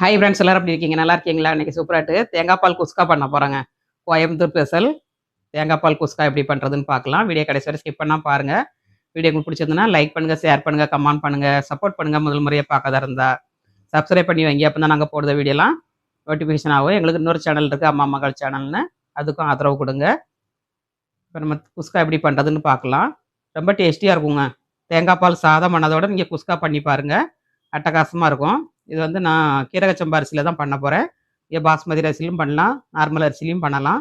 Hi friends எல்லாரும் எப்படி இருக்கீங்க? நல்லா இருக்கீங்களா? இன்னைக்கு சூப்பராட்டு தேங்காய் பால் குஸ்கா பண்ண போகிறேங்க கோயம்புத்தூர் ஸ்பெஷல் தேங்காய் பால் குஸ்கா எப்படி பண்ணுறதுன்னு பார்க்கலாம். வீடியோ கடைசி வரை ஸ்கிப் பண்ணால் பாருங்கள் வீடியோ உங்களுக்கு பிடிச்சிருந்தனா லைக் பண்ணுங்கள் ஷேர் பண்ணுங்கள் கமெண்ட் பண்ணுங்கள் சப்போர்ட் பண்ணுங்கள் முதல் முறையாக பார்க்காத இருந்தால் சப்ஸ்கிரைப் பண்ணி வைங்க. அப்போ தான் நாங்கள் போடுற வீடியோலாம் நோட்டிஃபிகேஷன் ஆகும். எங்களுக்கு இன்னொரு சேனல் இருக்குது அம்மா மகள் சேனல்னு அதுக்கும் ஆதரவு கொடுங்க. இப்போ நம்ம குஸ்கா எப்படி பண்ணுறதுன்னு பார்க்கலாம். ரொம்ப டேஸ்டியாக இருக்குங்க. தேங்காய் பால் சாதம் பண்ணதோட நீங்கள் குஸ்கா பண்ணி பாருங்கள் அட்டகாசமாக இருக்கும். இது வந்து நான் கீரகச்சம்பா அரிசியில் தான் பண்ண போகிறேன் இங்கே பாஸ்மதி அரிசிலையும் பண்ணலாம் நார்மல் அரிசிலையும் பண்ணலாம்.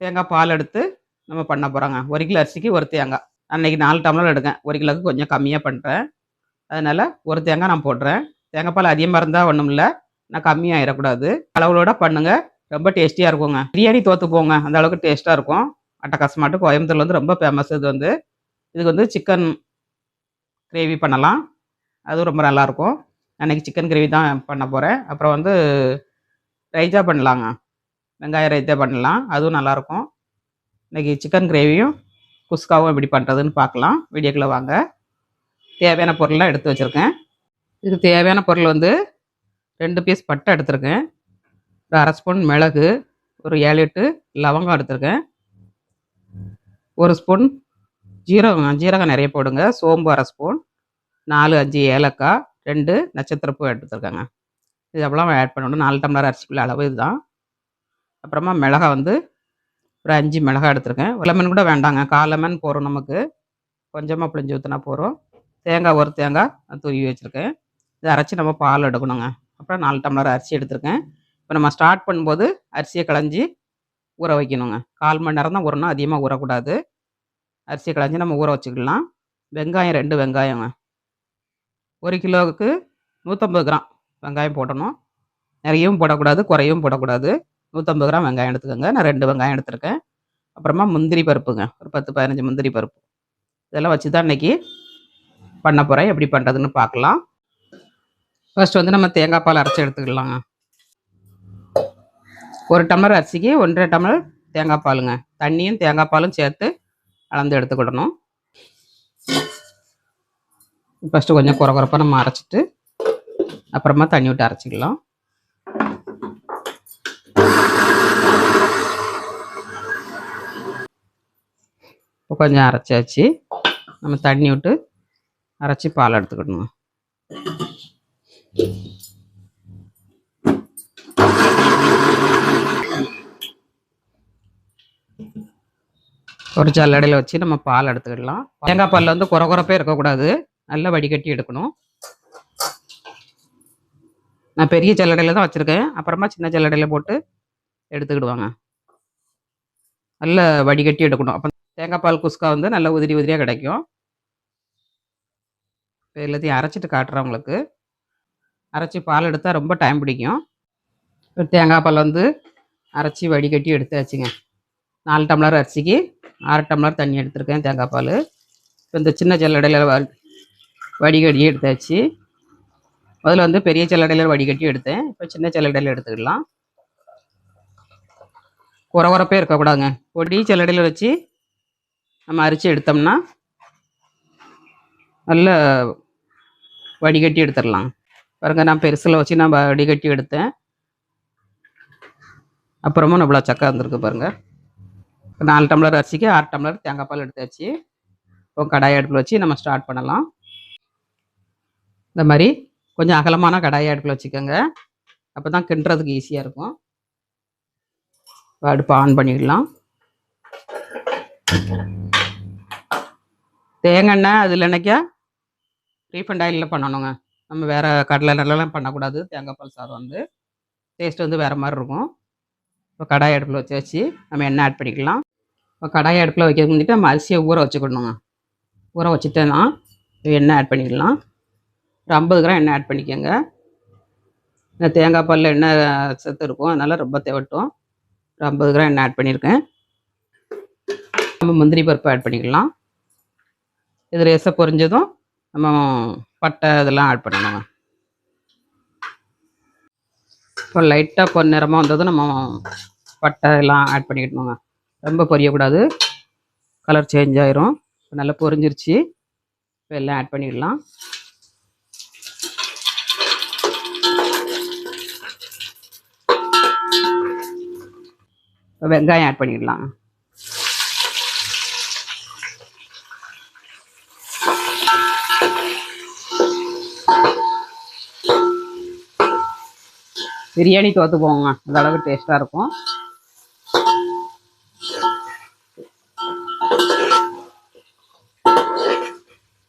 தேங்காய் பால் எடுத்து நம்ம பண்ண போகிறோங்க ஒரு கிலோ அரிசிக்கு ஒரு தேங்காய். அன்னைக்கு நாலு டம்ளர் எடுக்கேன் ஒரு கிலோக்கு கொஞ்சம் கம்மியாக பண்ணுறேன் அதனால் ஒரு தேங்காய் நான் போடுறேன். தேங்காய் பால் அதிகமாக இருந்தால் ஒன்றும் இல்லை. நான் கம்மியாகிடக்கூடாது அளவுகளோட பண்ணுங்கள் ரொம்ப டேஸ்டியாக இருக்குங்க. பிரியாணி தோற்று போங்க அந்த அளவுக்கு டேஸ்ட்டாக இருக்கும். அட்டகாசமாட்டு கோயம்புத்தூர்ல வந்து ரொம்ப ஃபேமஸ் இது வந்து. இதுக்கு வந்து சிக்கன் கிரேவி பண்ணலாம். அதுவும் ரொம்ப நல்லாயிருக்கும் அன்றைக்கி சிக்கன் கிரேவி தான் பண்ண போகிறேன் அப்புறம் வந்து ரைஜா பண்ணலாங்க. வெங்காய ரைத்தா பண்ணலாம். அதுவும் நல்லாயிருக்கும். இன்றைக்கி சிக்கன் கிரேவியும் குஸ்காவும் எப்படி பண்ணுறதுன்னு பார்க்கலாம். வீடியோக்குள்ளே வாங்க. தேவையான பொருள்லாம் எடுத்து வச்சுருக்கேன். இதுக்கு தேவையான பொருள் வந்து ரெண்டு பீஸ் பட்டை எடுத்திருக்கேன். ஒரு அரை ஸ்பூன் மிளகு ஒரு ஏழு எட்டு லவங்கம் எடுத்திருக்கேன். ஒரு ஸ்பூன் ஜீரகம் ஜீரகம் நிறைய போடுங்க. சோம்பு அரை ஸ்பூன் நாலு அஞ்சு ஏலக்காய் ரெண்டு நட்சத்திரப்பூ எடுத்துருக்கேங்க இது எவ்வளோ ஆட் பண்ணணும். நாலு டம்ளர் அரிசிக்குள்ள அளவு இதுதான். அப்புறமா மிளகா வந்து ஒரு அஞ்சு மிளகாய் எடுத்திருக்கேன். லெமன் கூட வேண்டாங்க. கால் லெமன் போகிறோம் நமக்கு. கொஞ்சமாக புளிஞ்சு ஊற்றினா போகிறோம் தேங்காய் ஒரு தேங்காய் தூவி துருவி வச்சுருக்கேன். இதை அரைச்சி நம்ம பால் எடுக்கணுங்க. அப்புறம் நாலு டம்ளர் அரிசி எடுத்திருக்கேன். இப்போ நம்ம ஸ்டார்ட் பண்ணும்போது அரிசியை களைஞ்சி ஊற வைக்கணுங்க. கால் மணி நேரம் தான் ஊறணும். அதிகமாக ஊறக்கூடாது. அரிசியை களைஞ்சி நம்ம ஊற வச்சுக்கலாம். வெங்காயம் ரெண்டு வெங்காயங்க. ஒரு கிலோவுக்கு நூற்றம்பது கிராம் வெங்காயம் போடணும். நிறையவும் போடக்கூடாது குறையவும் போடக்கூடாது. நூற்றம்பது கிராம் வெங்காயம் எடுத்துக்கோங்க. நான் ரெண்டு வெங்காயம் எடுத்திருக்கேன். அப்புறமா முந்திரி பருப்புங்க. ஒரு பத்து பதினஞ்சு முந்திரி பருப்பு. இதெல்லாம் வச்சு தான் இன்றைக்கி பண்ண போகிறேன் எப்படி பண்ணுறதுன்னு பார்க்கலாம். ஃபர்ஸ்ட் வந்து நம்ம தேங்காய் பால் அரைச்சி எடுத்துக்கலாங்க. ஒரு டம்ளர் அரிசிக்கு ஒன்றரை டம்ளர் தேங்காய் பாலுங்க. தண்ணியும் தேங்காய் பாலும் சேர்த்து அளந்து எடுத்துக்கிடணும். ஃபஸ்ட்டு கொஞ்சம் குறை குறைப்பாக நம்ம அரைச்சிட்டு அப்புறமா தண்ணி விட்டு அரைச்சிக்கலாம். இப்போ கொஞ்சம் அரைச்சாச்சு. நம்ம தண்ணி விட்டு அரைச்சி பால் எடுத்துக்கிடணும் ஒரு ஜல்லடையில் வச்சு நம்ம பால் எடுத்துக்கிடலாம். தேங்காய் பாலில் வந்து குறை குறைப்பே இருக்கக்கூடாது. நல்லா வடிகட்டி எடுக்கணும். நான் பெரிய ஜல்லடையில் தான் வச்சுருக்கேன். அப்புறமா சின்ன ஜல்லடையில் போட்டு எடுத்துக்கிடுவாங்க. நல்லா வடிகட்டி எடுக்கணும். அப்போ தேங்காய் பால் குஸ்கா வந்து நல்லா உதிரி உதிரியாக கிடைக்கும். இப்போ எல்லாத்தையும் அரைச்சிட்டு காட்டுறேன் உங்களுக்கு. அரைச்சி பால் எடுத்தால் ரொம்ப டைம் பிடிக்கும். இப்போ தேங்காய் பால் வந்து அரைச்சி வடிகட்டி எடுத்தாச்சுங்க. நாலு டம்ளர் அரிசிக்கு ஆறு டம்ளர் தண்ணி எடுத்திருக்கேன் தேங்காய் பால். இப்போ இந்த சின்ன ஜல்லடையில் வடிகட்டி எடுத்தாச்சு. முதல்ல வந்து பெரிய ஜல்லடையில் வடிகட்டி எடுத்தேன். இப்போ சின்ன ஜல்லடையில் எடுத்துக்கலாம். குறை இருக்கக்கூடாதுங்க. பொடி ஜல்லடையில் வச்சு நம்ம அரிச்சு எடுத்தோம்னா நல்ல வடிகட்டி எடுத்துடலாம். பாருங்க நான் பெருசில் வச்சு நான் வடிகட்டி எடுத்தேன். அப்புறமா நம்மளா சக்கா வந்திருக்கு பாருங்கள் நாலு டம்ளர் அரிசிக்கு ஆறு டம்ளர் தேங்காய் பால் எடுத்தாச்சு. இப்போ கடாய் அடுப்பில் வச்சு நம்ம ஸ்டார்ட் பண்ணலாம். இந்த மாதிரி கொஞ்சம் அகலமான கடாயை அடுப்பில் வச்சுக்கோங்க. அப்போ தான் கிண்டுறதுக்கு ஈஸியாக இருக்கும். அடுப்பு ஆன் பண்ணிடலாம். தேங்காய் எண்ணெய் அதில் என்னைக்கா? ரீஃபண்ட் ஆயிலில் பண்ணணுங்க. நம்ம வேறு கடலை எண்ணெய்லாம் பண்ணக்கூடாது. தேங்காய் பால் சாதம் வந்து. டேஸ்ட் வந்து வேறு மாதிரி இருக்கும். இப்போ கடாய் அடுப்பில் வச்சு வச்சு நம்ம எண்ணெய் ஆட் பண்ணிக்கலாம். இப்போ கடாய் அடுப்பில் வைக்கிறதுக்கு முன்னாடி நம்ம அரிசியை ஊற வச்சுக்கணுங்க. ஊற வச்சுட்டேன்னா எண்ணெய் ஆட் பண்ணிக்கலாம். ஒரு ஐம்பது கிராம் எண்ணெய் ஆட் பண்ணிக்கோங்க. இந்த தேங்காய் பாலில் எண்ணெய் சத்து இருக்கும். அதனால் ரொம்ப தேவட்டும். ஒரு ஐம்பது கிராம் எண்ணெய் ஆட் பண்ணியிருக்கேன் நம்ம முந்திரி பருப்பு ஆட் பண்ணிக்கலாம். இது ரேசை பொரிஞ்சதும் நம்ம பட்டை இதெல்லாம் ஆட் பண்ணணுங்க. இப்போ லைட்டாக பொன்னிறமாக வந்ததும் நம்ம பட்டை எல்லாம் ஆட் பண்ணிக்கிட்டணுங்க ரொம்ப பொரியக்கூடாது. கலர் சேஞ்ச் ஆயிரும். நல்லா பொரிஞ்சிருச்சு. இப்போ எல்லாம் ஆட் பண்ணிடலாம். வெங்காயம் ஆட் பண்ணிடலாம். பிரியாணி தோத்து போங்க அந்த அளவுக்கு டேஸ்ட்டாக இருக்கும்.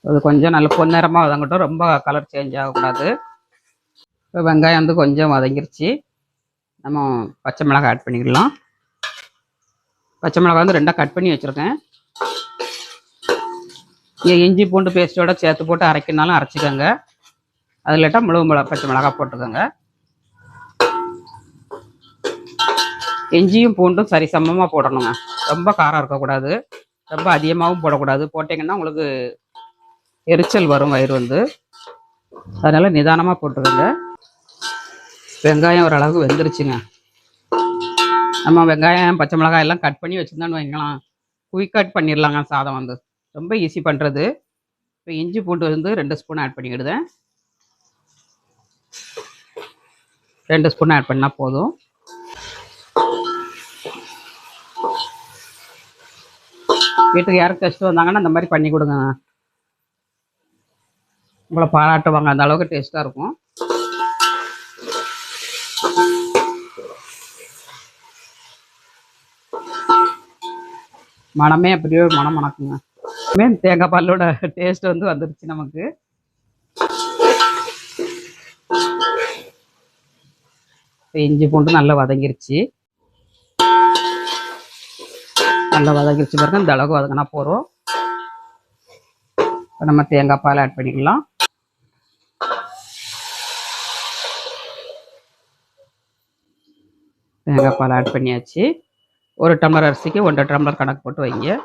அது கொஞ்சம் நல்ல பொன்னிறமாக வதங்கட்டும். ரொம்ப கலர் சேஞ்ச் ஆகக்கூடாது. இப்போ வெங்காயம் வந்து கொஞ்சம் வதங்கிருச்சு. நம்ம பச்சை மிளகாய் ஆட் பண்ணிக்கலாம். பச்சை மிளகாய் வந்து ரெண்டாக கட் பண்ணி வச்சுருக்கேன். நீங்கள் இஞ்சி பூண்டு பேஸ்ட்டோட சேர்த்து போட்டு அரைக்கணுனாலும் அரைச்சிக்கோங்க. அது இல்லாட்டா முழு மிளகா பச்சை மிளகாய் போட்டுக்கோங்க. இஞ்சியும் பூண்டும் சரி சமமாக போடணுங்க. ரொம்ப காரம் இருக்கக்கூடாது. ரொம்ப அதிகமாகவும் போடக்கூடாது. போட்டிங்கன்னா உங்களுக்கு எரிச்சல் வரும் வயிறு வந்து. அதனால் நிதானமாக போட்டுக்கோங்க. வெங்காயம் ஓரளவுக்கு வெந்துருச்சுங்க. நம்ம வெங்காயம் பச்சை மிளகாய் எல்லாம் கட் பண்ணி வச்சுருந்தோன்னு வைக்கலாம் குயிக் கட் பண்ணிடலாங்க சாதம் வந்து. ரொம்ப ஈஸி பண்ணுறது இப்போ இஞ்சி பூண்டு வந்து ரெண்டு ஸ்பூன் ஆட் பண்ணிக்கிடுதேன். ரெண்டு ஸ்பூன் ஆட் பண்ணால் போதும். வீட்டுக்கு யாருக்கு டெஸ்ட் வந்தாங்கன்னா இந்த மாதிரி பண்ணி கொடுங்க. உங்களை பாராட்டுவாங்க. அந்த அளவுக்கு டேஸ்ட்டாக இருக்கும். மனமே அப்படியே மனம் மணக்குங்க. மீன் தேங்காய் பாலோட டேஸ்ட் வந்து வந்துருச்சு நமக்கு. இஞ்சி பூண்டு நல்லா வதங்கிருச்சு. நல்லா வதங்கிருச்சு பாருங்க இந்த அளவுக்கு வதங்கினா போகிறோம் இப்போ நம்ம தேங்காய் பால் ஆட் பண்ணிக்கலாம். தேங்காய் பால் ஆட் பண்ணியாச்சு. ஒரு டம்ளர் அரிசிக்கு ஒன்றரை டம்ளர் கணக்கு போட்டு வைங்க.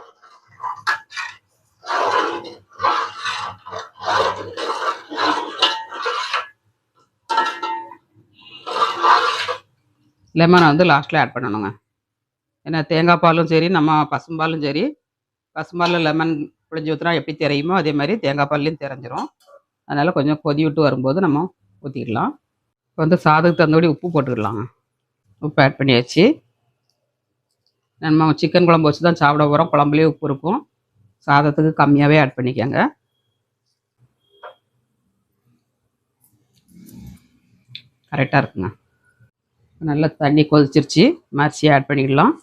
லெமனை வந்து லாஸ்ட்டில் ஆட் பண்ணணுங்க. ஏன்னா தேங்காய் பாலும் சரி நம்ம பசும்பாலும் சரி பசும்பாலில் லெமன் புளிஞ்சு ஊற்றினா எப்படி தெரியுமோ அதே மாதிரி தேங்காய் பால்லையும் தெரிஞ்சிரும். அதனால் கொஞ்சம் கொதி விட்டு வரும்போது நம்ம ஊற்றிக்கலாம் இப்போ வந்து சாதத்துக்கு தந்தபடி உப்பு போட்டுக்கலாங்க. உப்பு ஆட் பண்ணியாச்சு. நம்ம சிக்கன் குழம்பு வச்சு தான் சாப்பிட போகிறோம் குழம்புலேயே உப்பு இருக்கும். சாதத்துக்கு கம்மியாகவே ஆட் பண்ணிக்கோங்க. கரெக்டாக இருக்குங்க. நல்லா தண்ணி கொதிச்சிருச்சு. மரிசியை ஆட் பண்ணிக்கலாம்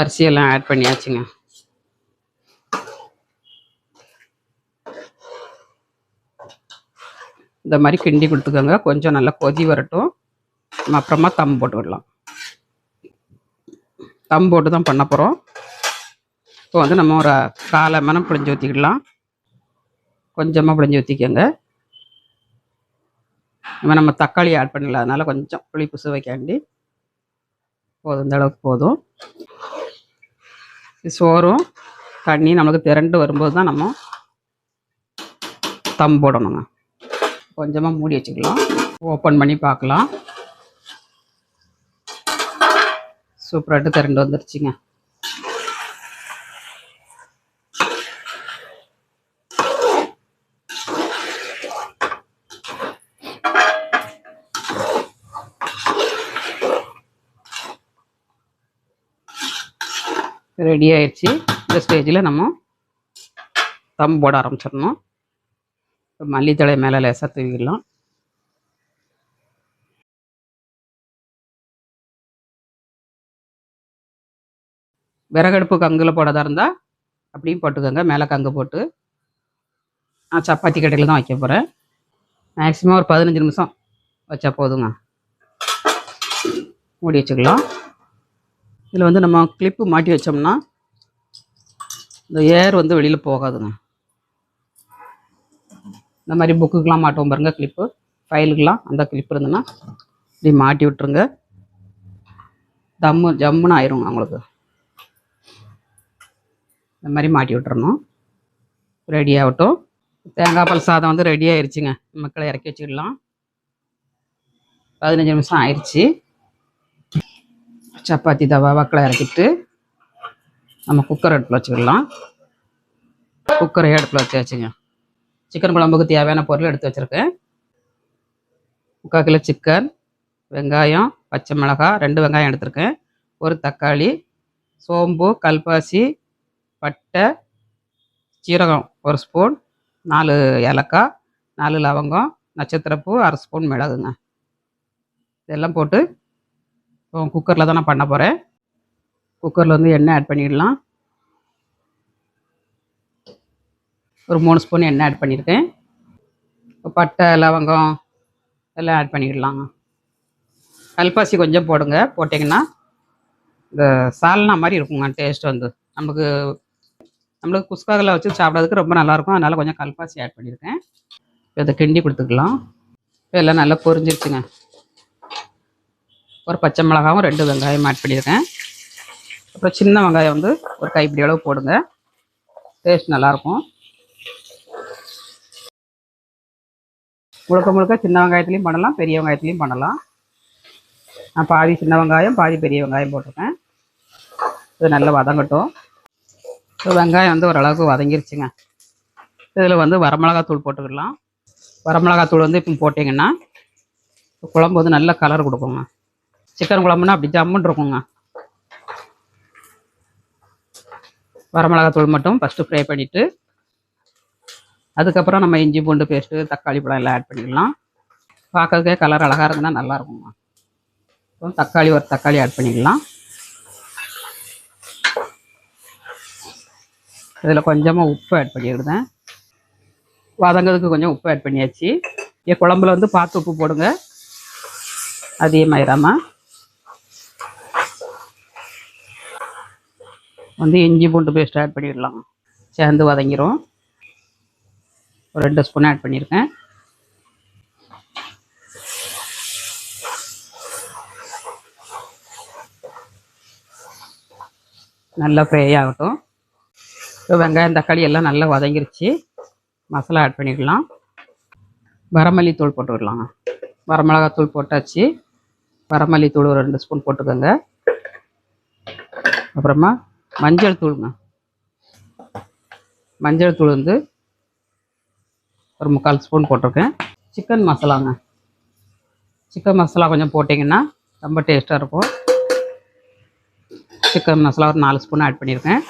அரிசியெல்லாம் ஆட் பண்ணியாச்சுங்க. இந்த மாதிரி கிண்டி கொடுத்துக்கோங்க. கொஞ்சம் நல்லா கொதி வரட்டும். நம்ம அப்புறமா தம் போட்டு விடலாம். தம் போட்டு தான் பண்ண போகிறோம் இப்போ வந்து நம்ம ஒரு காலை மனம் பிழிஞ்சு ஊற்றிக்கிடலாம் கொஞ்சமாக பிழிஞ்சு ஊற்றிக்கோங்க இப்போ நம்ம தக்காளி ஆட் பண்ணல. அதனால கொஞ்சம் புளிப்பு சுவைக்காண்டி போதும். இந்த அளவுக்கு போதும். சோறும் தண்ணியும் நம்மளுக்கு திரண்டு வரும்போது தான் நம்ம தம் போடணுங்க. கொஞ்சமாக மூடி வச்சுக்கலாம். ஓப்பன் பண்ணி பார்க்கலாம். சூப்பராகிட்டு திரண்டு வந்துருச்சுங்க. ரெடி ஆயிடுச்சு. இந்த ஸ்டேஜில் நம்ம தம் போட ஆரம்பிச்சிடணும். இப்போ மல்லித்தழை மேலே லேசாக தூவிடலாம். விறகடுப்பு கங்கில் போடதா இருந்தால் அப்படியும் போட்டுக்கோங்க. மேலே கங்கு போட்டு நான் சப்பாத்தி கடையில் தான் வைக்க போகிறேன் மேக்ஸிமம் ஒரு பதினஞ்சு நிமிஷம் வச்சா போதுங்க. மூடி வச்சுக்கலாம். இதில் வந்து நம்ம கிளிப்பு மாட்டி வச்சோம்னா இந்த ஏர் வந்து வெளியில் போகாதுங்க. இந்த மாதிரி புக்குக்கெலாம் மாட்டோம் பாருங்க கிளிப்பு ஃபைலுக்கெலாம் அந்த கிளிப் இருந்ததுன்னா இப்படி மாட்டி விட்டுருங்க. தம்மு ஜம்முன்னு ஆயிருங்க அவங்களுக்கு. இந்த மாதிரி மாட்டி விட்டுறணும். ரெடி ஆகட்டும். தேங்காய் பால் சாதம் வந்து ரெடி ஆயிடுச்சுங்க மக்களை இறக்கி வச்சுக்கலாம். பதினஞ்சு நிமிஷம் ஆயிடுச்சு சப்பாத்தி தவா வக்களை இறக்கிட்டு நம்ம குக்கர் அடுப்பில் வச்சுக்கலாம் குக்கரை அடுப்பில் வச்சு வச்சுங்க சிக்கன் குழம்புக்கு தேவையான பொருள் எடுத்து வச்சுருக்கேன். முக்கால் கிலோ சிக்கன் வெங்காயம் பச்சை மிளகாய் ரெண்டு வெங்காயம் எடுத்திருக்கேன். ஒரு தக்காளி சோம்பு கல்பாசி பட்டை சீரகம் ஒரு ஸ்பூன் நாலு ஏலக்காய் நாலு லவங்கம் நட்சத்திரப்பூ அரை ஸ்பூன் மிளகுங்க. இதெல்லாம் போட்டு குக்கரில் தான் நான் பண்ண போகிறேன் குக்கரில் வந்து எண்ணெய் ஆட் பண்ணிடலாம். ஒரு மூணு ஸ்பூன் எண்ணெய் ஆட் பண்ணியிருக்கேன். பட்டை லவங்கம் எல்லாம் ஆட் பண்ணிடலாங்க கல்பாசி கொஞ்சம் போடுங்க. போட்டிங்கன்னா இந்த சால்னா மாதிரி இருக்குங்க டேஸ்ட் வந்து. நமக்கு நம்மளுக்கு குஸ்காவில் வச்சு சாப்பிட்றதுக்கு ரொம்ப நல்லாயிருக்கும் அதனால் கொஞ்சம் கல்பாசி ஆட் பண்ணியிருக்கேன். இப்போ இதை கிண்டி கொடுத்துக்கலாம். இப்போ எல்லாம் நல்லா பொரிஞ்சிருச்சுங்க. ஒரு பச்சை மிளகாவும் ரெண்டு வெங்காயம் ஆட் பண்ணியிருக்கேன். அப்புறம் சின்ன வெங்காயம் வந்து ஒரு கைப்பிடி அளவு போடுங்க. டேஸ்ட் நல்லாயிருக்கும். முழுக்க முழுக்க சின்ன வெங்காயத்துலேயும் பண்ணலாம் பெரிய வெங்காயத்துலேயும் பண்ணலாம். நான் பாதி சின்ன வெங்காயம் பாதி பெரிய வெங்காயம் போட்டிருக்கேன். இது நல்லா வதங்கட்டும். வெங்காயம் வந்து ஓரளவுக்கு வதங்கிருச்சுங்க. இதில் வந்து வரமிளகாத்தூள் போட்டுக்கிடலாம் வரமிளகாத்தூள் வந்து இப்போ போட்டிங்கன்னா குழம்பு வந்து நல்ல கலர் கொடுக்குங்க. சிக்கன் குழம்புனா அப்படி ஜம்முன்னு இருக்குங்க. வரமிளகாத்தூள் மட்டும் ஃபஸ்ட்டு ஃப்ரை பண்ணிவிட்டு அதுக்கப்புறம் நம்ம இஞ்சி பூண்டு பேஸ்ட்டு தக்காளி பழம் எல்லாம் ஆட் பண்ணிக்கலாம் பார்க்கறதுக்கே கலர் அழகாக இருந்தால் நல்லா இருக்குங்க. அப்புறம் தக்காளி ஒரு தக்காளி ஆட் பண்ணிக்கலாம் இதில் கொஞ்சமாக உப்பு ஆட் பண்ணிவிடுதேன் வதங்கிறதுக்கு கொஞ்சம் உப்பு ஆட் பண்ணியாச்சு. என் குழம்புல வந்து பார்த்து உப்பு போடுங்க. அதிகமாயிராமல் வந்து இஞ்சி பூண்டு பேஸ்ட் ஆட் பண்ணிடலாம். சேர்ந்து வதங்கிரும். ஒரு ரெண்டு ஸ்பூன் ஆட் பண்ணியிருக்கேன் நல்லா ஃப்ரை ஆகட்டும். இப்போ வெங்காயம் தக்காளி எல்லாம் நல்லா வதங்கிருச்சு. மசாலா ஆட் பண்ணிக்கலாம் வரமல்லி தூள் போட்டு விடலாங்க வரமிளகாத்தூள் போட்டாச்சு. வரமல்லி தூள் ஒரு ரெண்டு ஸ்பூன் போட்டுக்கோங்க. அப்புறமா மஞ்சள் தூளுங்க. மஞ்சள் தூள் வந்து ஒரு முக்கால் ஸ்பூன் போட்டிருக்கேன். சிக்கன் மசாலாங்க. சிக்கன் மசாலா கொஞ்சம் போட்டிங்கன்னா ரொம்ப டேஸ்ட்டாக இருக்கும். சிக்கன் மசாலா ஒரு நாலு ஸ்பூன் ஆட் பண்ணியிருக்கேன்.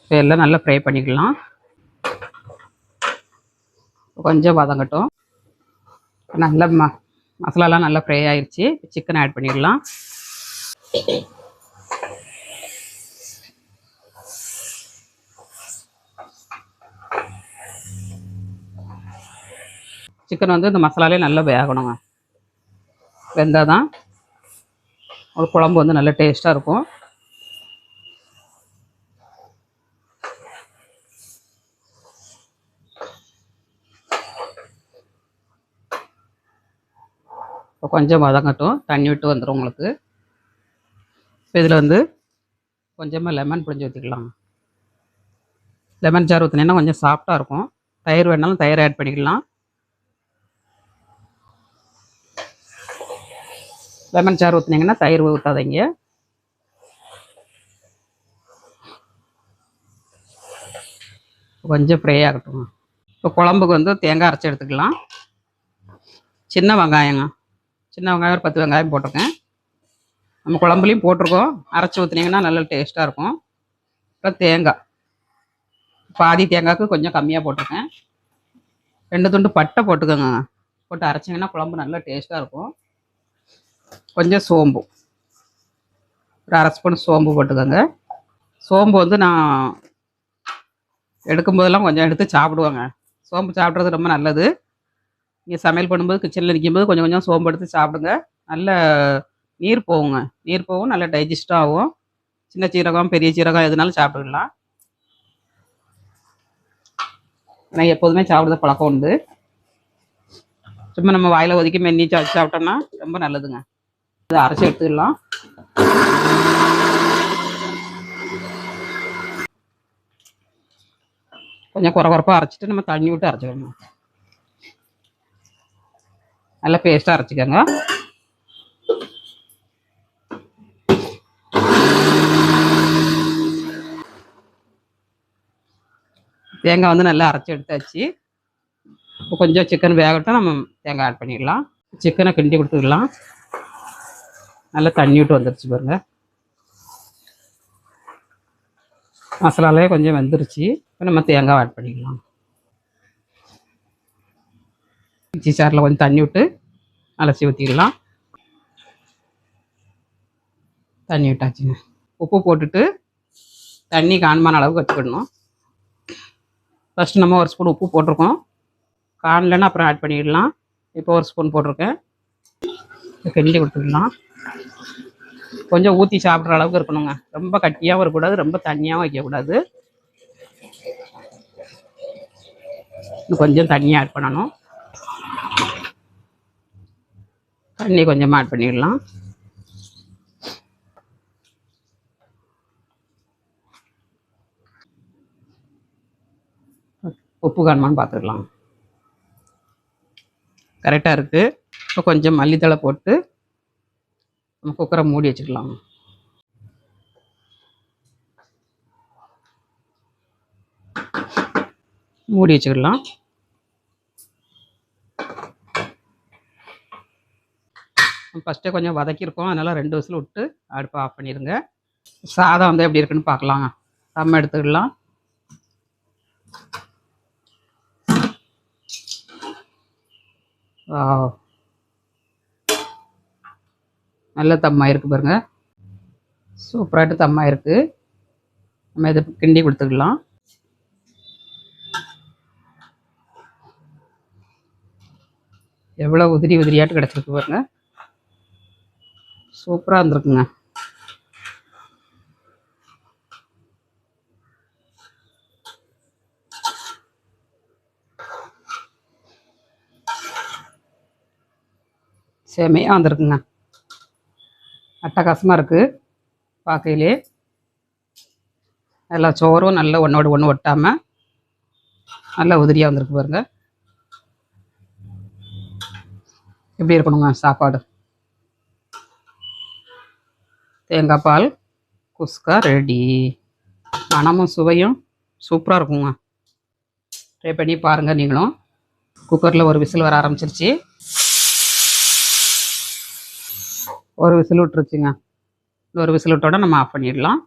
இப்போ எல்லாம் நல்லா ஃப்ரை பண்ணிக்கலாம். கொஞ்சம் வதங்கட்டும் நல்லா ம மசாலாலாம் நல்லா ஃப்ரை ஆயிடுச்சு சிக்கன் ஆட் பண்ணிடலாம். சிக்கன் வந்து இந்த மசாலாலே நல்லா வேகணுங்க. வெந்தால் தான் ஒரு குழம்பு வந்து நல்ல டேஸ்ட்டாக இருக்கும். கொஞ்சம் வதங்கட்டும். தண்ணி விட்டு வந்துடும் உங்களுக்கு. இப்போ இதில் வந்து கொஞ்சமாக லெமன் புழிஞ்சு ஊற்றிக்கலாம் லெமன் சாறு ஊற்றினீங்கன்னா கொஞ்சம் சாஃப்டாக இருக்கும். தயிர் வேணாலும் தயிர் ஆட் பண்ணிக்கலாம். லெமன் சாறு ஊற்றுனீங்கன்னா தயிர் ஊற்றாதீங்க கொஞ்சம் ஃப்ரை ஆகட்டும் இப்போ குழம்புக்கு வந்து தேங்காய் அரைச்சி எடுத்துக்கலாம். சின்ன வெங்காயங்க. சின்ன வெங்காயம் ஒரு பத்து வெங்காயம் போட்டிருக்கேன். நம்ம குழம்புலையும் போட்டிருக்கோம். அரைச்சி ஊற்றுனீங்கன்னா நல்ல டேஸ்ட்டாக இருக்கும். அப்புறம் தேங்காய். பாதி தேங்காய்க்கு கொஞ்சம் கம்மியாக போட்டிருக்கேன். ரெண்டு துண்டு பட்டை போட்டுக்கோங்க. போட்டு அரைச்சிங்கன்னா குழம்பு நல்லா டேஸ்ட்டாக இருக்கும். கொஞ்சம் சோம்பு. ஒரு அரை ஸ்பூன் சோம்பு போட்டுக்கோங்க. சோம்பு வந்து நான் எடுக்கும்போதெல்லாம் கொஞ்சம் எடுத்து சாப்பிடுவாங்க. சோம்பு சாப்பிட்றது ரொம்ப நல்லது. நீங்கள் சமையல் பண்ணும்போது கிச்சனில் நிற்கும்போது கொஞ்சம் கொஞ்சம் சோம்பு எடுத்து சாப்பிடுங்க. நல்ல நீர் போகுங்க. நீர் போகும் நல்ல டைஜஸ்ட் ஆகும். சின்ன சீரகம் பெரிய சீரகம் எதுனாலும் சாப்பிட்டுக்கலாம். ஆனால் எப்போதுமே சாப்பிட்றது பழக்கம் உண்டு. சும்மா நம்ம வாயில் ஒதுக்கி மென்னி சாச்சு சாப்பிட்டோம்னா ரொம்ப நல்லதுங்க. இதை அரைச்சி எடுத்துக்கலாம். கொஞ்சம் குறை குறைப்பாக அரைச்சிட்டு நம்ம தண்ணி விட்டு அரைச்சிக்கணும் நல்லா பேஸ்ட்டாக அரைச்சிக்கோங்க. தேங்காய் வந்து நல்லா அரைச்சி எடுத்தாச்சு. இப்போ கொஞ்சம் சிக்கன் வேகட்டும் நம்ம தேங்காய் ஆட் பண்ணிடலாம். சிக்கனை கிண்டி கொடுத்துக்கலாம் நல்லா தண்ணி விட்டு வந்துருச்சு பாருங்க. மசாலாலே கொஞ்சம் வெந்துருச்சு. இப்போ நம்ம தேங்காய் ஆட் பண்ணிக்கலாம் மிக்சி சாரில் கொஞ்சம் தண்ணி விட்டு அலசி ஊற்றிடலாம் தண்ணி விட்டாச்சுங்க. உப்பு போட்டுட்டு தண்ணி காண்மான அளவுக்கு வச்சுக்கிடணும் ஃபஸ்ட்டு நம்ம ஒரு ஸ்பூன் உப்பு போட்டிருக்கோம். காணலன்னா அப்புறம் ஆட் பண்ணிடலாம். இப்போ ஒரு ஸ்பூன் போட்டிருக்கேன். கிண்டி கொடுத்துடலாம். கொஞ்சம் ஊற்றி சாப்பிட்ற அளவுக்கு இருக்கணுங்க. ரொம்ப கட்டியாகவும் இருக்கக்கூடாது ரொம்ப தண்ணியாகவும் வைக்கக்கூடாது. கொஞ்சம் தண்ணியாக ஆட் பண்ணணும். தண்ணி கொஞ்சமாக ஆட் பண்ணிடலாம். உப்பு காணுமான்னு பார்த்துக்கலாம். கரெக்டாக இருக்குது இப்போ கொஞ்சம் மல்லித்தலை போட்டு நம்ம குக்கரை மூடி வச்சுக்கலாம். மூடி வச்சுக்கலாம். ஃபஸ்ட்டே கொஞ்சம் வதக்கியிருக்கோம். அதனால் ரெண்டு விசில் விட்டு அடுப்பை ஆஃப் பண்ணிடுங்க. சாதம் வந்து எப்படி இருக்குன்னு பார்க்கலாம். தம் எடுத்துக்கலாம். நல்ல தம்மா இருக்குது பாருங்க. சூப்பராகிட்டு தம்மா இருக்குது நம்ம இதை கிண்டி கொடுத்துக்கலாம். எவ்வளோ உதிரி உதிரியாட்டு கிடச்சிருக்கு பாருங்க. சூப்பராக இருந்திருக்குங்க. செமையாக வந்திருக்குங்க அட்டகாசமாக இருக்குது பார்க்கையிலே எல்லா சோறும் நல்லா ஒன்றோடு ஒன்று ஒட்டாமல் நல்லா உதிரியாக வந்திருக்கு பாருங்க. எப்படி இருக்கணுங்க சாப்பாடு? தேங்காய் பால் குஸ்கா ரெடி. மனமும் சுவையும் சூப்பராக இருக்குங்க. ட்ரை பண்ணி பாருங்கள் நீங்களும். குக்கரில் ஒரு விசில் வர ஆரம்பிச்சிருச்சு. ஒரு விசில் விட்டுருச்சுங்க. ஒரு விசில் விட்டோட நம்ம ஆஃப் பண்ணிடலாம்.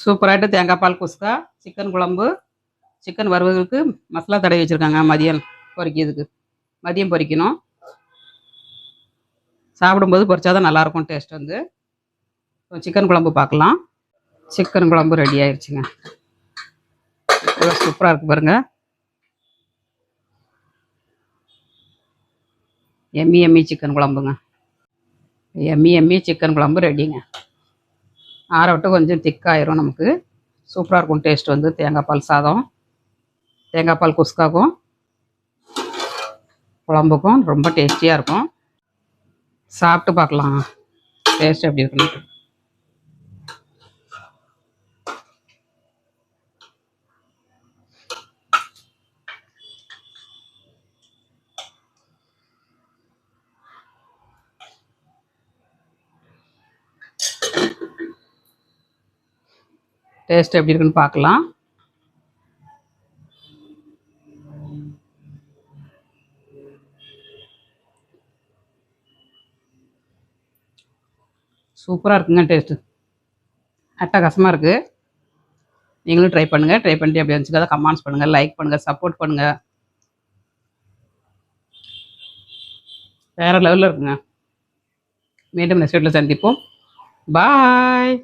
சூப்பராகிட்டு தேங்காய் பால் குஸ்கா சிக்கன் குழம்பு சிக்கன் வறுவலுக்கு மசாலா தடவி வச்சுருக்காங்க மதியம் பொரிக்கிறதுக்கு மதியம் பொரிக்கணும் சாப்பிடும்போது பொரிச்சாதான் நல்லாயிருக்கும் டேஸ்ட் வந்து. சிக்கன் குழம்பு பார்க்கலாம். சிக்கன் குழம்பு ரெடி ஆயிடுச்சுங்க சூப்பராக இருக்குது பாருங்கள் எம்மி எம்மி சிக்கன் குழம்புங்க. எம்மி எம்மி சிக்கன் குழம்பு ரெடிங்க ஆற விட்டு கொஞ்சம் திக்காயிரும் நமக்கு. சூப்பராக இருக்கும் டேஸ்ட் வந்து. தேங்காய் பால் சாதம் தேங்காய் பால் குஸ்காக்கும் குழம்புக்கும் ரொம்ப டேஸ்டியாக இருக்கும். சாப்பிட்டு பார்க்கலாம். டேஸ்ட் எப்படி இருக்குன்னு. டேஸ்ட் எப்படி இருக்குன்னு பார்க்கலாம். சூப்பராக இருக்குங்க டேஸ்ட்டு அட்டகாசமாக இருக்குது நீங்களும் ட்ரை பண்ணுங்கள் ட்ரை பண்ணிட்டு அப்படி வச்சுக்காத கமெண்ட்ஸ் பண்ணுங்கள் லைக் பண்ணுங்கள் சப்போர்ட் பண்ணுங்கள் வேறு லெவலில் இருக்குங்க. மீண்டும் நெக்ஸ்ட் வீட்டில் சந்திப்போம். பாய்